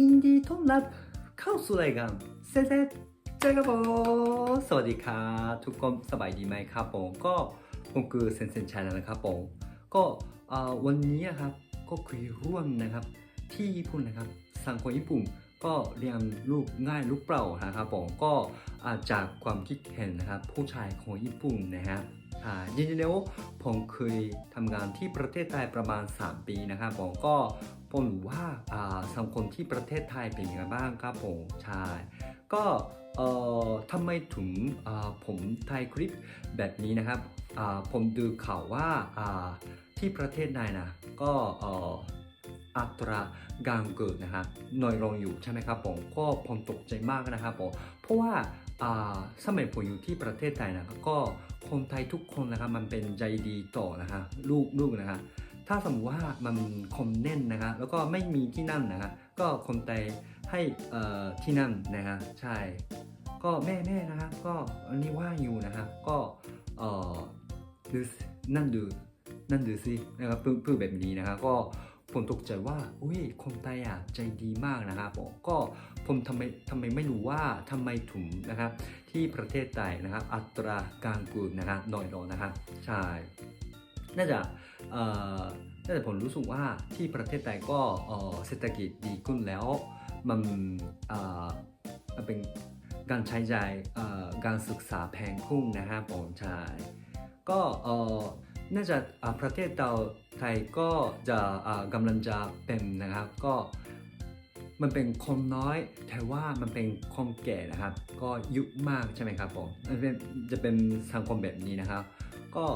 ยินดีต้อนรับเข้าสู่รายการเซเซเจอกับผมสวัสดีครับทุกคนสบายดีไหมครับผมก็ผมคือเซนเซนชัยนะครับผมก็วันนี้ครับก็คุยร่วมนะครับที่ญี่ปุ่นนะครับ สังคมญี่ปุ่นก็เรียนลูกง่ายลูกเปล่านะครับผมก็อาจากความคิดเห็นนะครับ ผู้ชายของญี่ปุ่นนะฮะอ่าจริงๆแล้วผมเคยทำงานที่ประเทศไทยประมาณ 3 ปีนะครับผมก็ ผมว่าสังคมที่ประเทศไทยเป็นยังไงบ้างครับผมใช่ก็ทำไมถึงผมถ่ายคลิปแบบนี้นะครับผมดูข่าวว่าที่ประเทศไทยนะก็อัตราการเกิดนะครับน้อยลงอยู่ใช่ไหมครับผมก็ผมตกใจมากนะครับผมเพราะว่าสมัยผมอยู่ที่ประเทศไทยนะก็คนไทยทุกคนนะครับมันเป็นใจดีต่อนะครับลูกลูกนะครับ ถ้าสมมติว่ามันคนแน่นนะฮะแล้วก็ไม่มีที่นั่นนะฮะก็คนไทยให้ที่นั่นนะฮะใช่ ก็แม่แม่นะฮะก็อันนี้ว่าอยู่นะฮะก็เออดูนั่นดูนั่นดูสินะครับเพื่อแบบนี้นะฮะก็ผมตกใจว่า อุ้ย คนไทยอะใจดีมากนะครับผมก็ผมทำไมทำไมไม่รู้ว่าทำไมถึงนะครับ ที่ประเทศไทยนะครับ อัตราการเกิดนะครับน้อยลงนะครับใช่ น่าจะ เอ่อน่าจะผมรู้สึกว่าที่ประเทศไทยก็เศรษฐกิจดีขึ้นแล้ว มันเอ่อมันเป็นการใช้จ่ายการศึกษาแพงขึ้นนะครับผมใช่ก็เอ่อน่าจะประเทศเราไทยก็จะกำลังจะเป็นนะครับก็มันเป็นคนน้อยแต่ว่ามันเป็นคนแก่นะครับ ก็ยุมากใช่ไหมครับผมจะเป็นสังคมแบบนี้นะครับ ก็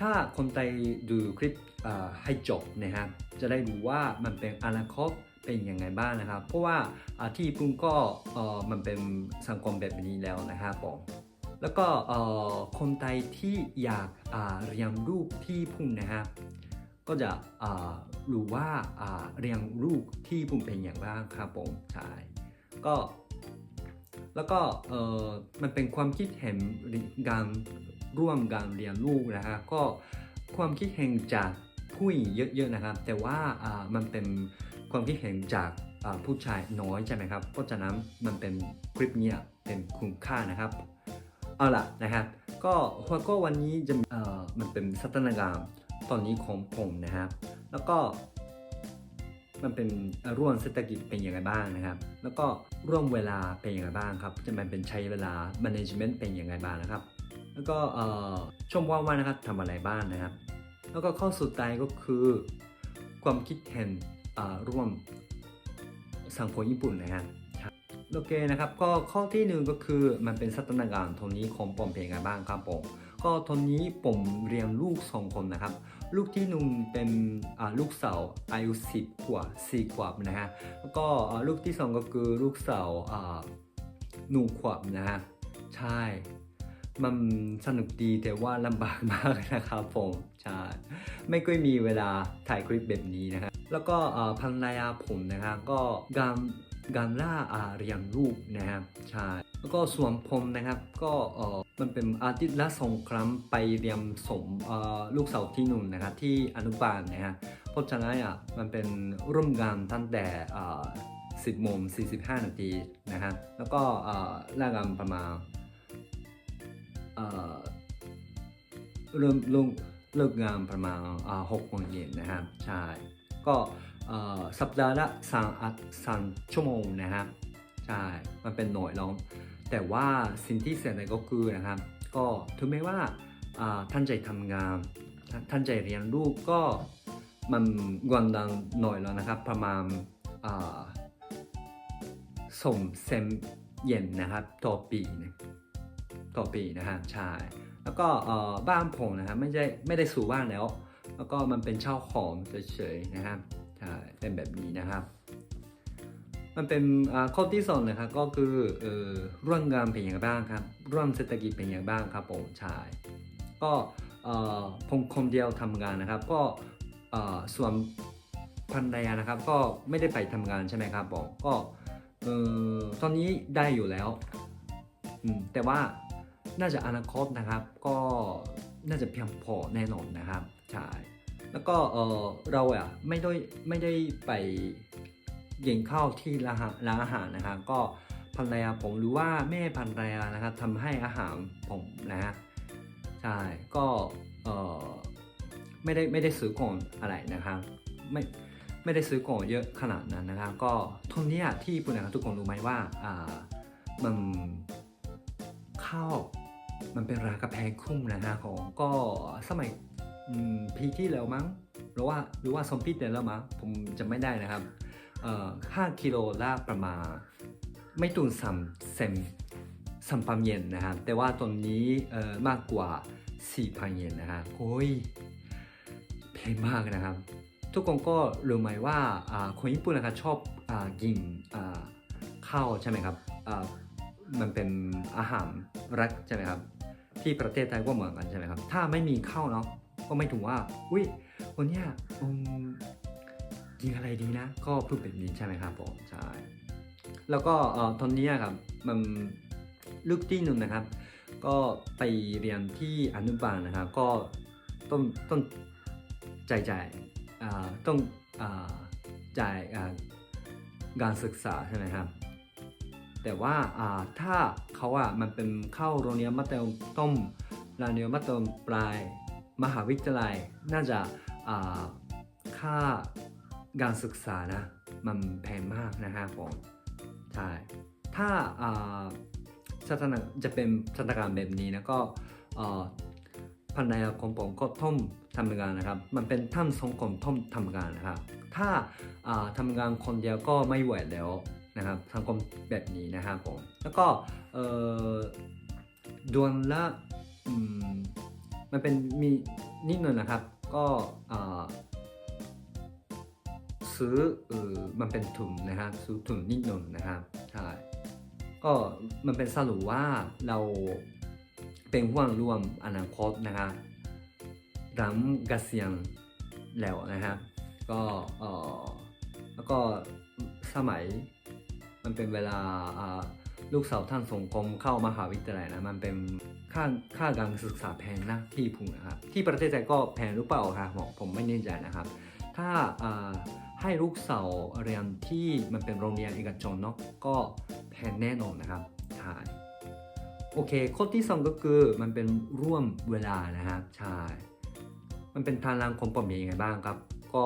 ถ้าคนไทยดูคลิปให้จบนะครับจะได้รู้ว่ามันเป็นอนาคตเป็นยังไงบ้างนะครับ เพราะว่าที่ญี่ปุ่นก็มันเป็นสังคมแบบนี้แล้วนะครับผมแล้วก็คนไทยที่อยากาเรียนลูกที่ญี่ปุ่นนะครับก็จะรู้ว่าาเรียนลูกที่ญี่ปุ่นเป็นอย่างไรครับผมใช่ก็แล้วก็มันเป็นความคิดเห็นการ ร่วมการเรียนลูกนะฮะก็ความคิดเห็นจากผู้หญิงเยอะๆนะครับ แต่ว่ามันเป็นความคิดเห็นจากผู้ชายน้อยใช่ไหมครับเพราะฉะนั้นมันเป็นคลิปเนี้ยเป็นคุณค่านะครับเอาล่ะนะครับ ก็หัวข้อวันนี้จะมันเป็นสถานการณ์ตอนนี้ของผมนะครับ แล้วก็มันเป็นร่วมเศรษฐกิจเป็นยังไงบ้างนะครับ แล้วก็ร่วมเวลาเป็นยังไงบ้างครับ จะมันเป็นใช้เวลา management เป็นยังไงบ้างนะครับ แล้วก็เอ่อช่วงว่านะครับทำอะไรบ้างนะครับ แล้วก็ข้อสุดท้ายก็คือ ความคิดเห็นร่วมสังคมญี่ปุ่นนะครับโอเคนะครับก็ข้อที่หนึ่งก็คือมันเป็นสถานการณ์ตรงนี้ของผมเป็นยังไงบ้างครับผมก็ตอนนี้ผมเรียนลูกสองคนนะครับ ลูกที่หนึ่งเป็นลูกสาวอายุสิบขวบสี่ขวบนะฮะแล้วก็ลูกที่สองก็คือลูกสาวหนุ่มขวบนะฮะใช่ มันสนุกดีแต่ว่าลำบากมากนะครับผมใช่ไม่ค่อยมีเวลาถ่ายคลิปแบบนี้นะครับแล้วก็ภรรยาผมนะครับก็การการล่าอาเรียนลูกนะครับใช่แล้วก็ส่วนผมนะครับก็เออมันเป็นอาทิตย์ละสองครั้งไปเรียนสมเออลูกสาวที่หนึ่งนะครับที่อนุบาลนะฮะเพราะฉะนั้นอะมันเป็นร่วมงานตั้งแต่อ่า10โมง45 นาทีนะครับแล้วก็อ่าลากันประมาณ เริ่มลงเลิกงานประมาณอ่า6โมงเย็นนะครับใช่ก็สัปดาห์ละสามอัดสามชั่วโมงนะครับใช่มันเป็นหน่วยล้อมแต่ว่าสิ่งที่เสียดายก็คือนะครับ ก็ถึงแม้ว่าท่านใจทำงานท่านท่านใจเรียนลูกก็มันกวนดังหน่อยแล้วนะครับ ประมาณส่งเซมเย็นนะครับต่อปีนะ ต่อปีนะฮะใช่แล้วก็บ้านผมนะครับไม่ได้ไม่ได้สู่บ้านแล้ว แล้วก็มันเป็นเช่าของเฉยๆนะครับใช่เป็นแบบนี้นะครับ มันเป็นข้อที่สองนะครับก็คือออร่วมงานเป็นอย่างบ้างครับ ร่วมเศรษฐกิจเป็นอย่างบ้างครับผมใช่ก็ผมคนเดียวทำงานนะครับ ก็ส่วนภรรยานะครับ ก็ไม่ได้ไปทำงานใช่ไหมครับผมก็ตอนนี้ได้อยู่แล้วแต่ว่า น่าจะอนาคตนะครับ ก็น่าจะเพียงพอแน่นอนนะครับใช่แล้วก็เออเราอะไม่ได้ไม่ได้ไปเย็นเข้าวที่ร้านอาหารร้านอาหารนะครับก็ภรรยาผมหรือว่าแม่ภรรยานะครับทำให้อาหารผมนะฮะใช่ก็เออไม่ได้ไม่ได้ซื้อก่อนอะไรนะครับไม่ไม่ได้ซื้อก่อนเยอะขนาดนั้นนะครับ ก็ทุนเนี้ยที่ญี่ปุ่นนะครับทุกคนรู้ไหมว่าอ่ามันข้าว มันเป็นราคาแพงคุ้มนะฮะของก็สมัยอืมปีที่แล้วมั้งหรือว่าหรือว่าสองปีที่แล้วมั้งผมจะไม่ได้นะครับเอ่อห้ากิโลละประมาณ ไม่ตุนสามเซนสามพันเยนนะครับแต่ว่าตอนนี้เอ่อมากกว่าสี่พันเยนนะครับโอ้ยแพงมากนะครับ ทุกคนก็รู้ไหมว่าอ่าคนญี่ปุ่นนะครับชอบอ่ากินอ่าข้าวใช่ไหมครับอ่า มันเป็นอาหารรักใช่ไหมครับ ที่ประเทศไทยก็เหมือนกันใช่ไหมครับ ถ้าไม่มีข้าวเนาะก็ไม่ถูกว่า อุ้ยวันเนี้ยกินอะไรดีนะ ก็พูดแบบนี้ใช่ไหมครับผมใช่แล้วก็เอ่อตอนนี้ครับมันลูกที่หนึ่งนะครับ ก็ไปเรียนที่อนุบาลนะครับ ก็ต้องต้องจ่ายจ่ายอ่าต้องอ่าจ่ายอ่าการศึกษาใช่ไหมครับ แต่ว่าถ้าเขาอะมันเป็นเข้าโรงเรียนมัธยมต้นโรงเรียนมัธยมปลาย มหาวิทยาลัย น่าจะค่าการศึกษานะมันแพงมากนะฮะผมใช่ถ้าอ่าสถานจะเป็นสถานการณ์แบบนี้นะก็ภรรยาของผมก็ท่อมทำงานนะครับ มันเป็นท่านสองคนท่อมทำงานนะครับ ถ้าทำงานคนเดียวก็ไม่ไหวแล้ว นะครับสังคมแบบนี้นะครับผมแล้วก็ดวนละมมันเป็นมีนิดหน่อยนะครับ ก็ซื้ออมันเป็นถุงนะครับซื้อถุงนิดหน่อยนะครับใช่ก็มันเป็นสรุปว่าเราเป็นห่วงร่วมอนาคตนะครับหลังเกษียณแล้วนะครับก็แล้วก็สมัย มันเป็นเวลาลูกสาวท่านสงกรมเข้ามหาวิทยาลัยนะมันเป็นค่าค่าการศึกษาแพงนะที่ญี่ปุ่นะครับ ที่ประเทศไทยก็แพงหรือเปล่าครับผมผมไม่แน่ใจนะครับ ถ้าให้ลูกสาวเรียนที่มันเป็นโรงเรียนเอกชนเนาะก็แพงแน่นอนนะครับใช่โอเคข้อที่สองก็คือมันเป็นร่วมเวลานะครับใช่มันเป็นทางรางของผมยังไงบ้างครับ ก็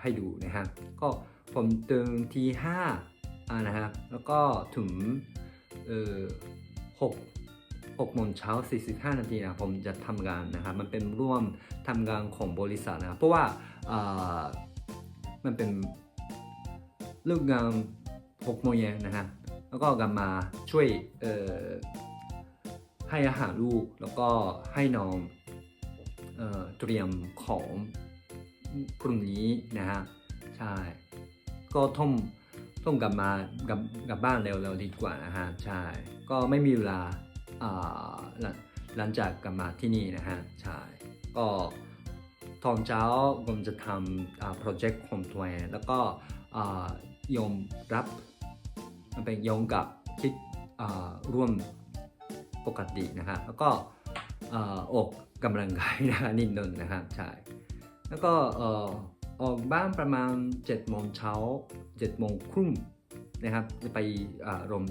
ให้ดูนะฮะก็ผมตื่นทีห้า นะฮะแล้วก็ถึงเออหกหกโมงเช้า45นาทีนะผมจะทำงานนะครับ มันเป็นร่วมทำงานของบริษัทนะครับเพราะว่าอ่ามันเป็นเลิกงาน6โมงเย็นนะฮะแล้วก็กลับมาช่วยเอ่อให้อาหารลูกแล้วก็ให้น้องเอ่อเตรียมของพรุ่งนี้นะฮะใช่ก็ต้อง ต้องกลับมากลับกลับบ้านเร็วๆดีกว่านะฮะใช่ก็ไม่มีเวลาหลังจากกลับมาที่นี่นะฮะใช่ก็ตอนเช้าผมจะทำโปรเจกต์ของตัวเองแล้วก็ยอมรับมันเป็นยอมกับคิดร่วมปกตินะฮะแล้วก็ออกกำลังกายนะฮะนิดนึงนะครับใช่แล้วก็ ออกบ้านประมาณ7โมงเช้า7โมงครึ่งนะครับ จะไปอ่ารวม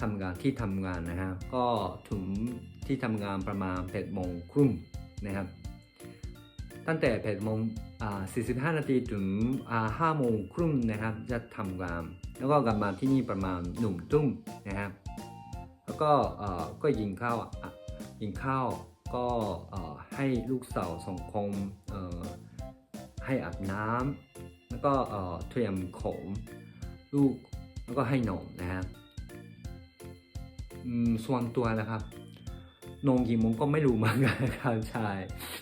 ทำงานที่ทำงานนะฮะก็ถึงที่ทำงานประมาณ8โมงครึ่งนะครับ ตั้งแต่8โมงอ่า45 นาทีถึงอ่า5โมงครึ่งนะครับ จะทำงาน แล้วก็กลับมาที่นี่ประมาณหนุ่มตุ้มนะครับแล้วก็ก็ยิงข้าวอะกินข้าวก็ให้ลูกสาวสองคนอ ให้อาบน้ำแล้วก็เตรียมของลูกแล้วก็ให้นมนะฮะอืมส่วนตัวนะครับนมกี่โมงก็ไม่รู้เหมือนกันนะครับใช่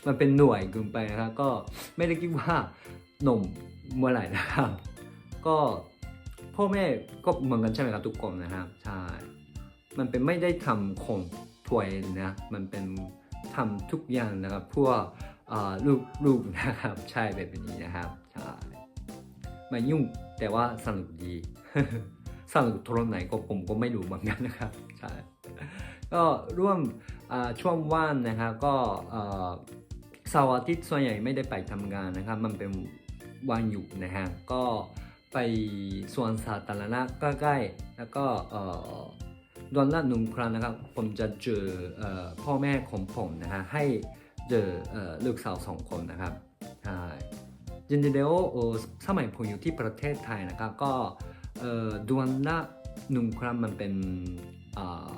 มันเป็นหน่วยเกินไปนะครับ ก็ไม่ได้คิดว่านมเมื่อไหร่นะครับ ก็พ่อแม่ก็เหมือนกันใช่ไหมครับทุกคนนะครับใช่มันเป็นไม่ได้ทำของถวยนะ มันเป็นทำทุกอย่างนะครับเพื่อ เอ่อลูกลูกนะครับ ใช่แบบนี้นะครับใช่มายุ่งแต่ว่าสนุกดี สนุกทรนไหนก็ผมก็ไม่รู้เหมือนกันนะครับใช่ก็ร่วมช่วงว่างนะครับก็เสาร์อาทิตย์ส่วนใหญ่ไม่ได้ไปทำงานนะครับ มันเป็นวันหยุดนะฮะก็ไปสวนสาธารณะใกล้ๆแล้วก็เอ่อเดือนละหนึ่งครั้งนะครับ ผมจะเจออพ่อแม่ของผมนะฮะให้ เจอเอ่อลูกสาวสองคนนะครับใช่จริงๆแล้วสมัยผมอยู่ที่ประเทศไทยนะครับก็เอ่อดือนละหนึ่งครั้งมันเป็นอ่า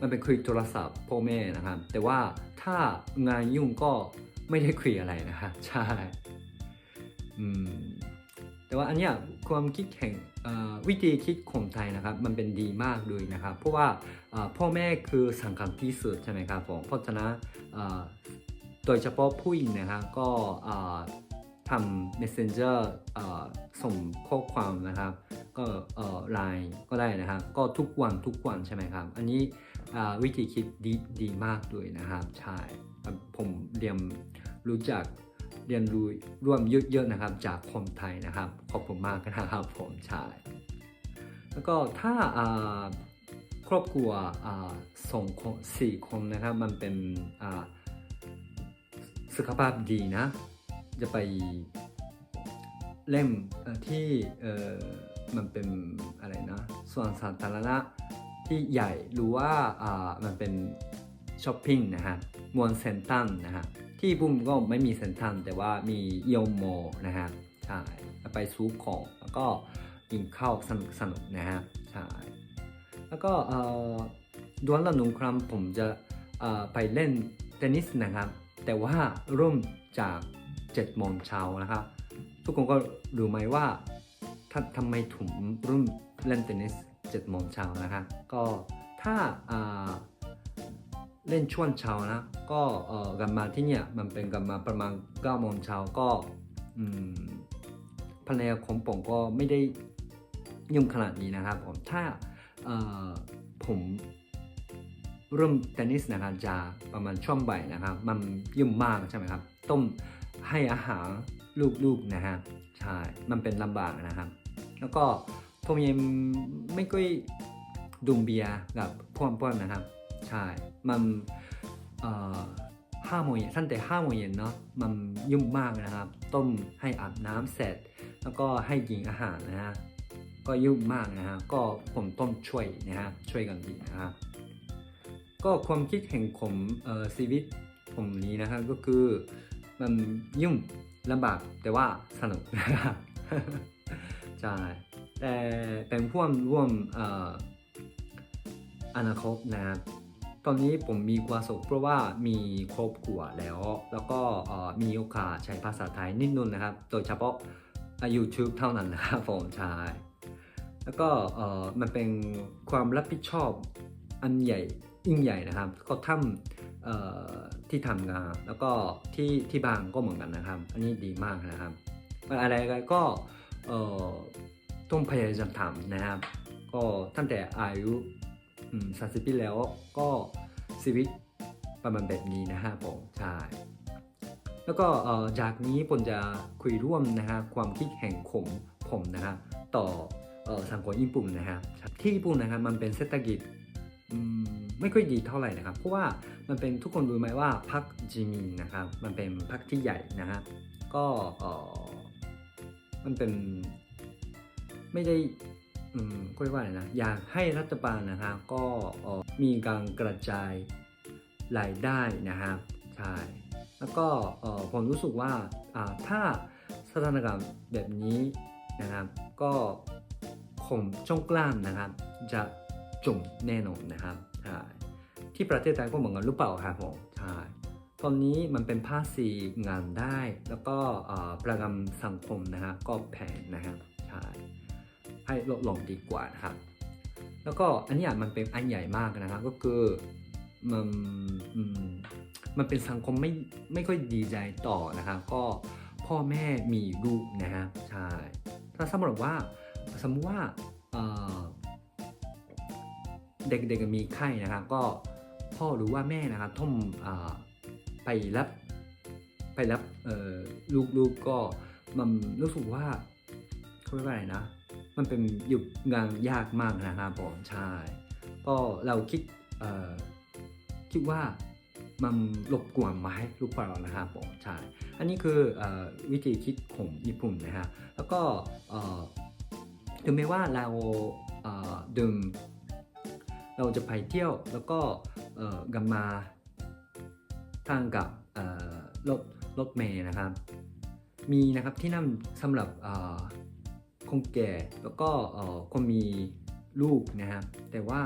มันเป็นคุยโทรศัพท์พ่อแม่นะครับ แต่ว่าถ้างานยุ่งก็ไม่ได้คุยอะไรนะครับใช่อืม แต่ว่าอันเนี้ยความคิดแห่งวิธีคิดของไทยนะครับมันเป็นดีมากเลยนะครับ เพราะว่าพ่อแม่คือสำคัญที่สุดใช่ไหมครับผมเพราะฉะนั้นโดยเฉพาะผู้หญิงนะครับก็ทำ messenger ส่งข้อความนะครับ ก็เอ่อไลน์ก็ได้นะครับ ก็ทุกวันทุกวันใช่ไหมครับ อันนี้วิธีคิดดีดีมากเลยนะครับใช่ผมเรียนรู้จัก เรียนรู้ร่วมเยอะๆนะครับ จากคนไทยนะครับ ขอบคุณมากนะครับผมใช่แล้วก็ถ้าาครอบครัวอ่าสองคนสี่คนนะครับ มันเป็นสุขภาพดีนะ จะไปเล่มที่มันเป็นอะไรนะส่วนสาธารณะที่ใหญ่หรือว่ามันเป็นช้อปปิ้งนะฮะมวนเซนตันนะฮะ ที่บุ้มก็ไม่มีเซนตันแต่ว่ามีเอียวโมนะฮะใช่ไปซูปของแล้วก็กินข้าวสนุกสนุกนะฮะใช่แล้วก็เอ่อดวนละหนึ่งครั้งผมจะเอ่อไปเล่นเทนนิสนะครับ แต่ว่าเริ่มจาก7โมงเช้านะครับ ทุกคนก็รู้ไหมว่าถ้าทำไมถึงเริ่มเล่นเทนนิส7โมงเช้านะครับก็ถ้าอ่า เล่นช่วงเช้านะ ก็เอ่อกลับมาที่เนี่ยมันเป็นกลับมาประมาณ9โมงเช้าก็อืมภรรยาของผมก็ไม่ได้ยุ่งขนาดนี้นะครับผมถ้าเอ่อผมเริ่มเทนนิสนะครับจะประมาณช่วงบ่ายนะครับ มันยุ่งมากใช่ไหมครับ ต้องให้อาหารลูกๆนะฮะใช่มันเป็นลำบากนะครับ แล้วก็ผมยังไม่ค่อยดื่มเบียร์กับเพื่อนๆนะครับ ใช่ มันเอ่อห้าโมงเย็นตั้งแต่ห้าโมงเย็นเนาะ มันยุ่งมากนะครับ ต้มให้อาบน้ำเสร็จ แล้วก็ให้กินอาหารนะฮะ ก็ยุ่งมากนะฮะ ก็ผมต้องช่วยนะฮะ ช่วยกันดีนะครับก็ความคิดเห็นของเอ่อชีวิตผมนี้นะครับก็คือมันยุ่งลำบากแต่ว่าสนุกนะครับใช่แต่เป็นพ่วกร่วมเอ่ออนาคตนะครับ ตอนนี้ผมมีความสุขเพราะว่ามีครอบครัวแล้ว แล้วก็มีโอกาสใช้ภาษาไทยนิดนึงนะครับ โดยเฉพาะ YouTube เท่านั้นนะครับผมใช่แล้วก็มันเป็นความรับผิดชอบอันใหญ่ยิ่งใหญ่นะครับ ก็ทำที่ทำงานแล้วก็ที่ที่บ้านก็เหมือนกันนะครับ อันนี้ดีมากนะครับอะไรๆก็เอ่อต้องพยายามทำนะครับ ก็ตั้งแต่อายุ สามสิบปีแล้วก็ชีวิตประมาณแบบนี้นะครับผมใช่แล้วก็จากนี้ผมจะคุยร่วมนะฮะความคิดแห่งผมผมนะฮะต่ออสังคมญี่ปุ่นนะฮะที่ญี่ปุ่นนะครับมันเป็นเศรษฐกิจไม่ค่อยดีเท่าไหร่นะครับ เพราะว่ามันเป็นทุกคนรู้ไหมว่าพรรคจีมินนะครับ มันเป็นพรรคที่ใหญ่นะฮะก็มันเป็นไม่ได้ ก็เรียกว่าอะไรนะ อยากให้รัฐบาลนะครับก็มีการกระจายรายได้นะครับใช่แล้วก็ผมรู้สึกว่าถ้าสถานการณ์แบบนี้นะครับ ก็คงช่องกล้ามนะครับ จะจมแน่นอนนะครับใช่ที่ประเทศไทยก็เหมือนกันหรือเปล่าครับผมใช่ตอนนี้มันเป็นภาษีงานได้ แล้วก็ประกันสังคมนะฮะก็แพงนะครับใช่ ให้ลดลงดีกว่านะครับ แล้วก็อันนี้มันเป็นอันใหญ่มากนะครับ ก็คือมันมันเป็นสังคมไม่ไม่ค่อยดีใจต่อนะครับ ก็พ่อแม่มีลูกนะครับใช่ถ้าสมมติว่าสมมติว่าเด็กๆมีไข้นะครับ ก็พ่อหรือว่าแม่นะครับต้องอ่าไปรับไปรับลูกๆก็มันรู้สึกว่าเขาเรียกว่าอะไรนะ มันเป็นหยุดงานยากมากนะครับผมใช่ก็เราคิดคิดว่ามันรบกวนไหมหรือเปล่านะครับผมใช่อันนี้คืออวิธีคิดของญี่ปุ่นนะฮะแล้วก็ถึงแม้ว่าเราเอ่อเดิมเราจะไปเที่ยวแล้วก็เอ่อกันมาทางกับรถรถเมย์นะครับ มีนะครับที่นั่งสำหรับ คนแก่แล้วก็เอ่อคนมีลูกนะครับ แต่ว่า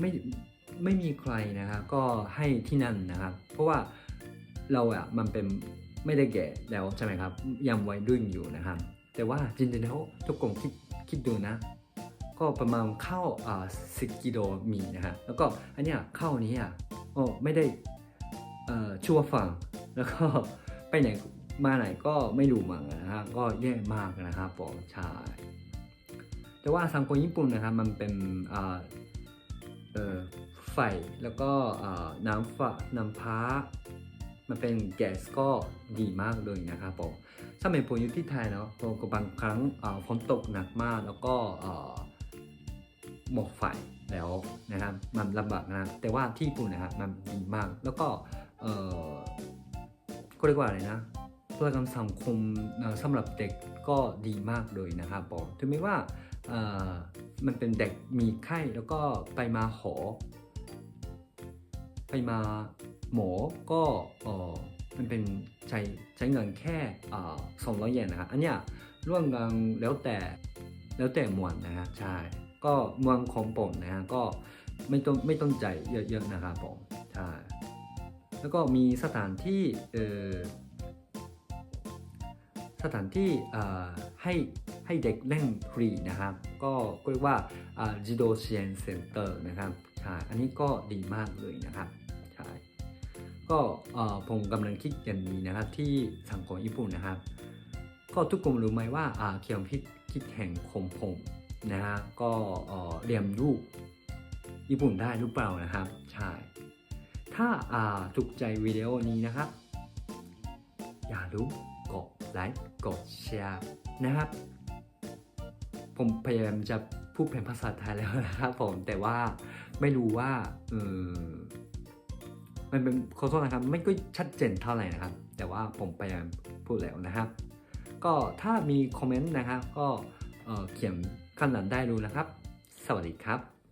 ไม่ไม่มีใครนะครับก็ให้ที่นั่นนะครับ เพราะว่าเราอะมันเป็นไม่ได้แก่แล้วใช่ไหมครับยังวัยรุ่นอยู่นะครับ แต่ว่าจริงๆแล้วทุกคนคิดคิดดูนะ ก็ประมาณเข้าอ่าสิกิโลมีนะฮะแล้วก็อันเนี้ยเข้านี้อะโอ้ไม่ได้เอ่อชั่วฝั่งแล้วก็ไปไหน มาไหนก็ไม่รู้มังนะฮะก็แย่มากนะครับผมใช่แต่ว่าสังคมญี่ปุ่นนะครับมันเป็นอ่าเอ่อไฟแล้วก็น้ำฟ้าน้ำพ้า มันเป็นแก๊สก็ดีมากเลยนะครับผมสมัยผมอยู่ที่ไทยเนาะผมก็บางครั้งฝนตกหนักมากแล้วก็หมอกไฟแล้วนะครับมันลำบากนะแต่ว่าที่ญี่ปุ่นนะครับมันดีมากแล้วก็เออก็เรียกว่าอะไรนะ ตัวกรรมสังคมสำหรับเด็กก็ดีมากเลยนะครับผมถึงแม้ว่ามันเป็นเด็กมีไข้แล้วก็ไปมาหอ ไปมาหมอก็มันเป็นใช้ใช้เงินแค่สองร้อยเยนนะครับอันเนี้ยร่วมกันแล้วแต่แล้วแต่หมวดนะฮะใช่ก็มืองของผมนะฮะก็ไม่ต้องไม่ต้องใจเยอะๆนะครับผมใช่แล้วก็มีสถานที่เออ สถานที่ให้ให้เด็กเล่นฟรีนะครับ ก็เรียกว่าอ่าจิโดเชียนเซ็นเตอร์นะครับใช่อันนี้ก็ดีมากเลยนะครับใช่ก็ผมกำลังคิดอย่างนี้นะครับที่สังคมญี่ปุ่นนะครับ ก็ทุกคนรู้ไหมว่าเขียนคิดคิดแห่งของผมนะฮะก็เรียนรู้ญี่ปุ่นได้หรือเปล่านะครับใช่ถ้าถูกใจวิดีโอนี้นะครับ อย่าลืม ไลค์กดแชร์นะครับ ผมพยายามจะพูดเป็นภาษาไทยแล้วนะครับผมแต่ว่าไม่รู้ว่าเออมันเป็นขอโทษนะครับ ไม่ก็ชัดเจนเท่าไหร่นะครับ แต่ว่าผมพยายามพูดแล้วนะครับ ก็ถ้ามีคอมเมนต์นะครับก็เเขียนข้างหลังได้รู้นะครับ สวัสดีครับ